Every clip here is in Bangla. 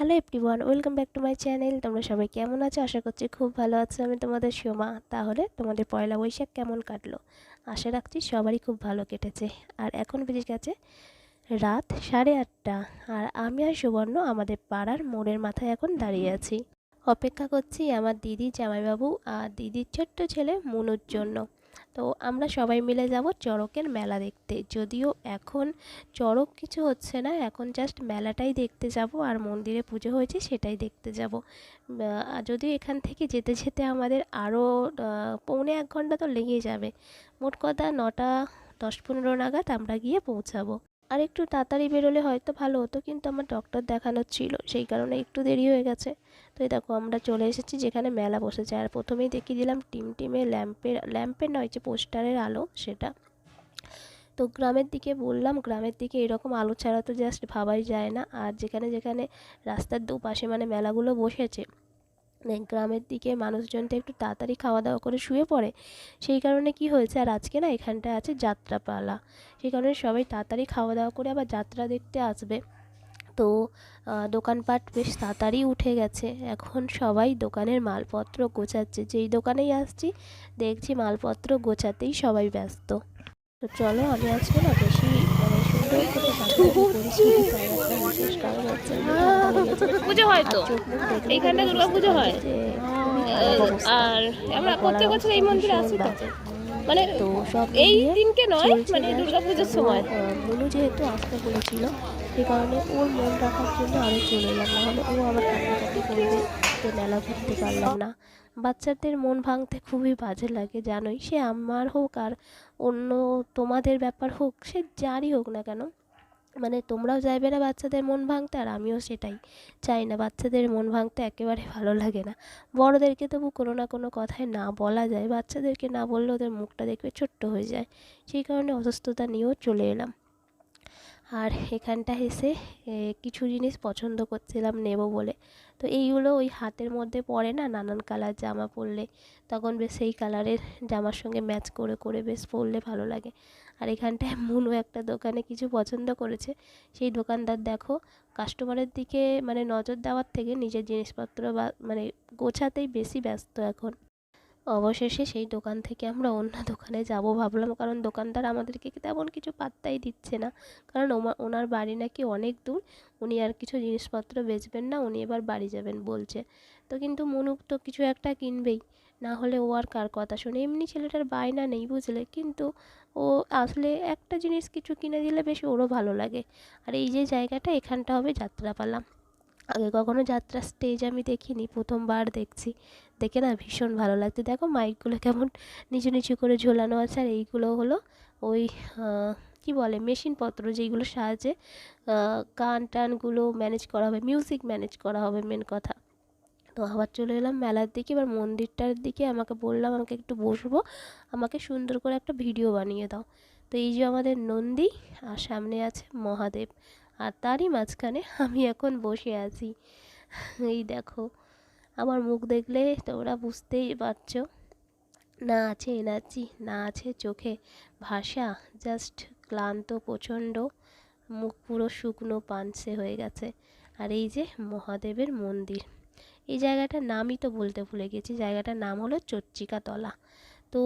Hello everyone welcome back to my channel তোমরা সবাই কেমন আছো? আশা করছি খুব ভালো আছো। আমি তোমাদের সোমা। তাহলে তোমাদের পয়লা বৈশাখ কেমন কাটলো? আশা রাখছি সবারই খুব ভালো কেটেছে। আর এখন বেজে গেছে রাত সাড়ে আটটা। আর আমি আর সুবর্ণ আমাদের পাড়ার মোড়ের মাথায় এখন দাঁড়িয়ে আছি। অপেক্ষা করছি আমার দিদি, জামাইবাবু আর দিদির ছোট্ট ছেলে মনুর জন্য। তো আমরা সবাই মিলে যাব চড়কের মেলা দেখতে। যদিও এখন চড়ক কিছু হচ্ছে না, এখন জাস্ট মেলাটাই দেখতে যাব আর মন্দিরে পুজো হয়েছে সেটাই দেখতে যাব। যদিও এখান থেকে যেতে যেতে আমাদের আরও পৌনে এক ঘণ্টা তো লেগে যাবে। মোট কথা নটা, দশ পনেরো নাগাদ আমরা গিয়ে পৌঁছাবো। আর একটু তাড়াতাড়ি বেরোলে হয়তো ভালো হতো, কিন্তু আমার ডক্টর দেখানোর ছিল, সেই কারণে একটু দেরি হয়ে গেছে। তো এই দেখো, আমরা চলে এসেছি যেখানে মেলা বসেছে। আর প্রথমেই দেখিয়ে দিলাম টিম টিমে ল্যাম্পের ল্যাম্পের নয়, যে পোস্টারের আলো, সেটা। তো গ্রামের দিকে বললাম, গ্রামের দিকে এরকম আলো ছাড়া তো জাস্ট ভাবাই যায় না। আর যেখানে যেখানে রাস্তার দুপাশে মানে মেলাগুলো বসেছে গ্রামের দিকে মানুষজনটা একটু তাড়াতাড়ি খাওয়া দাওয়া করে শুয়ে পড়ে, সেই কারণে কি হয়েছে আর আজকে না এখানটায় আছে যাত্রাপালা। সেই কারণে সবাই তাড়াতাড়ি খাওয়া দাওয়া করে আবার যাত্রা দেখতে আসবে। তো দোকানপাট বেশ তাড়াতাড়ি উঠে গেছে। এখন সবাই দোকানের মালপত্র গোছাচ্ছে। যেই দোকানেই আসছি, দেখছি মালপত্র গোছাতেই সবাই ব্যস্ত। তো চলো, আমি আজকে না বেশি পুজো হয় তো? এইখানটা দুর্গা পুজো হয়? আর আমরা প্রত্যেক বছর এই মন্দিরে আসি তো? মানে তো সব এই দিনকে নয় মানে just, দুর্গা পুজোর সময়। মনু যেহেতু আসতে বলেছিল সেই কারণে ওর মন রাখার জন্য আরও চলে এলাম। নাহলে ও আবার কান্নাকাটি করবে। যে মেলা ঘুরতে পারলাম না। বাচ্চাদের মন ভাঙতে খুবই বাজে লাগে, জানোই। সে আমার হোক আর অন্য তোমাদের ব্যাপার হোক, সে যারই হোক না কেন। মানে তোমরাও চাইবে না বাচ্চাদের মন ভাঙতে আর আমিও সেটাই চাই না। বাচ্চাদের মন ভাঙতে একেবারে ভালো লাগে না। বড়োদেরকে তবু কোনো না কোনো কথায় না বলা যায়। বাচ্চাদেরকে না বললে ওদের মুখটা দেখবে ছোট্ট হয়ে যায়। সেই কারণে অসুস্থতা নিয়েও চলে এলাম। আর এখানটা এসে কিছু জিনিস পছন্দ করছিলাম নেব বলে। তো এইগুলো ওই হাতের মধ্যে পড়ে না, নানান কালার জামা পরলে, তখন বেশ সেই কালারের জামার সঙ্গে ম্যাচ করে করে বেশ পরলে ভালো লাগে। আর এখানটায় মুনু একটা দোকানে কিছু পছন্দ করেছে, সেই দোকানদার দেখো, কাস্টমারের দিকে মানে নজর দেওয়ার থেকে নিজের জিনিসপত্র বা মানে গোছাতেই বেশি ব্যস্ত এখন। অবশেষে সেই দোকান থেকে আমরা অন্য দোকানে যাব ভাবলাম, কারণ দোকানদার আমাদেরকে তেমন কিছু পাত্তাই দিচ্ছে না। কারণ ওনার বাড়ি নাকি অনেক দূর, উনি আর কিছু জিনিসপত্র বেচবেন না, উনি এবার বাড়ি যাবেন বলছে। তো কিন্তু মনুক তো কিছু একটা কিনবেই, না হলে ও আর কার কথা শোনে? এমনি ছেলেটার বায়না নেই বুঝলে, কিন্তু ও আসলে একটা জিনিস কিছু কিনে দিলে বেশ ওরও ভালো লাগে। আর এই যে জায়গাটা, এখানটা হবে যাত্রাপালা। আগে কখনো যাত্রা স্টেজ আমি দেখিনি, প্রথমবার দেখছি। দেখে না ভীষণ ভালো লাগছে। দেখো মাইকগুলো কেমন নিচু নিচু করে ঝোলানো আছে আর এইগুলো হলো ওই কি বলে মেশিনপত্র যেইগুলো সাহায্যে গান টানগুলো ম্যানেজ করা হবে মিউজিক ম্যানেজ করা হবে মেন কথা। তো আবার চলে এলাম মেলার দিকে, এবার মন্দিরটার দিকে। আমাকে বললাম আমাকে একটু বসবো, আমাকে সুন্দর করে একটা ভিডিও বানিয়ে দাও। তো এই যে আমাদের নন্দী, আর সামনে আছে মহাদেব। আর তারই মাঝখানে আমি এখন বসে আছি। এই দেখো, আমার মুখ দেখলে তোমরা বুঝতেই পারছ। না আছে এনার্জি, না আছে চোখে ভাষা, জাস্ট ক্লান্ত, প্রচণ্ড, মুখ পুরো শুকনো, পানসে হয়ে গেছে। আর এই যে মহাদেবের মন্দির। এই জায়গাটার নামই তো বলতে ভুলে গেছি, জায়গাটার নাম হলো চচ্চিকা তলা তো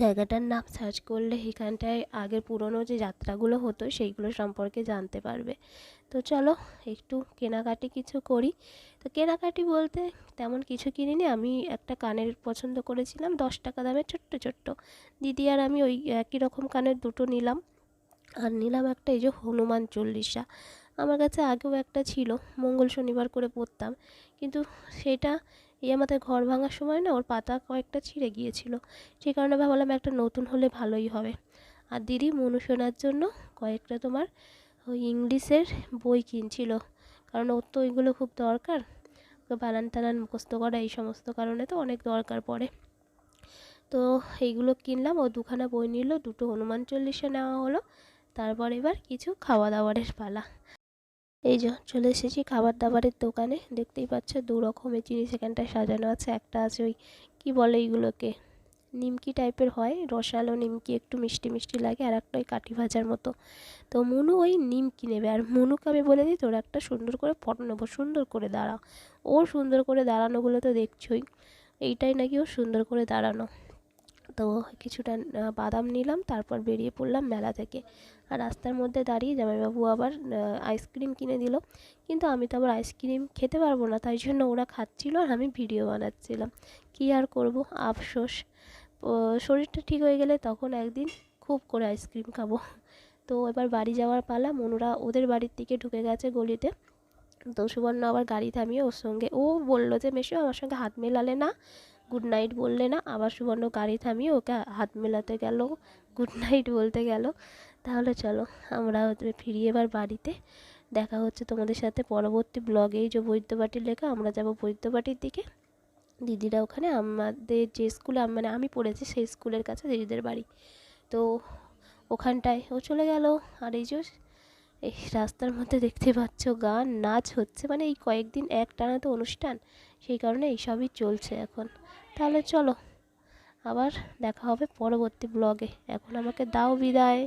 জায়গাটার নাম সার্চ করলে এখানটায় আগের পুরনো যে যাত্রাগুলো হতো সেইগুলো সম্পর্কে জানতে পারবে। তো চলো একটু কেনাকাটি কিছু করি। তো কেনাকাটি বলতে তেমন কিছু কিনিনি, আমি একটা কানের পছন্দ করেছিলাম, দশ টাকা দামের ছোট্ট ছোট্ট। দিদি আর আমি ওই একই রকম কানের দুটো নিলাম। আর নিলাম একটা এই যে হনুমান চল্লিশা। আমার কাছে আগেও একটা ছিল, মঙ্গল শনিবার করে পড়তাম কিন্তু সেটা এই আমাদের ঘর ভাঙার সময় না ওর পাতা কয়েকটা ছিঁড়ে গিয়েছিল। সেই কারণে ভাবলাম একটা নতুন হলে ভালোই হবে। আর দিদি মনু শোনার জন্য কয়েকটা তোমার ওই ইংলিশের বই কিনছিল। কারণ ওর তো ওইগুলো খুব দরকার। বানান টানান মুখস্থ করা এই সমস্ত কারণে তো অনেক দরকার পড়ে। তো এইগুলো কিনলাম, ও দুখানা বই নিল, দুটো হনুমান চল্লিশে নেওয়া হলো, তারপর এবার কিছু খাওয়া দাওয়ারের পালা। এই যে চলে এসেছি খাবার দাবারের দোকানে। দেখতেই পাচ্ছ দু রকমের জিনিস এখানটায় সাজানো আছে। একটা আছে ওই, কি বলে এইগুলোকে? নিমকি টাইপের হয়, রসালো নিমকি, একটু মিষ্টি মিষ্টি লাগে, আর একটা ওই কাঠি ভাজার মতো। তো মনু ওই নিমকি নেবে। আর মনুকে আমি বলে দিই, তোর একটা সুন্দর করে ফটো নেব, সুন্দর করে দাঁড়া। ও সুন্দর করে দাঁড়ানোগুলো তো দেখছই। এইটাই নাকি ও সুন্দর করে দাঁড়ানো। তো কিছুটা বাদাম নিলাম, তারপর বেরিয়ে পড়লাম মেলা থেকে। আর রাস্তার মধ্যে দাঁড়িয়ে জামাইবাবু আবার আইসক্রিম কিনে দিল। কিন্তু আমি তো আবার আইসক্রিম খেতে পারব না, তাই জন্য ওরা খাচ্ছিল আর আমি ভিডিও বানাচ্ছিলাম। কী আর করব? আফসোস। শরীরটা ঠিক হয়ে গেলে তখন একদিন খুব করে আইসক্রিম খাব। তো এবার বাড়ি যাওয়ার পালা, মনুরা ওদের বাড়ির দিকে ঢুকে গেছে গলিতে। তো সুবর্ণ আবার গাড়ি থামিয়ে ওর সঙ্গে, ও বলল যে মেশো আমার সঙ্গে হাত মেলালে না। গুড নাইট বললে না, আবার সুবর্ণ গাড়ি থামিয়ে ওকে হাত মেলাতে গেল। গুড নাইট বলতে গেল। তাহলে চলো, আমরা ফিরি এবার বাড়িতে। দেখা হচ্ছে তোমাদের সাথে পরবর্তী ব্লগে এই যে বৈদ্যবাটির লেখা, আমরা যাব বৈদ্যবাটির দিকে। দিদিরা ওখানে, আমাদের যে স্কুলে মানে আমি পড়েছি সেই স্কুলের কাছে দিদিদের বাড়ি। তো ওখানটায় ও চলে গেল। আর এই যে, এই রাস্তার মধ্যে দেখতে পাচ্ছ গান, নাচ হচ্ছে। মানে এই কয়েকদিন এক টানা তো অনুষ্ঠান, সেই কারণে এইসবই চলছে এখন। তাহলে চলো আবার দেখা হবে পরবর্তী ব্লগে এখন আমাকে দাও বিদায়।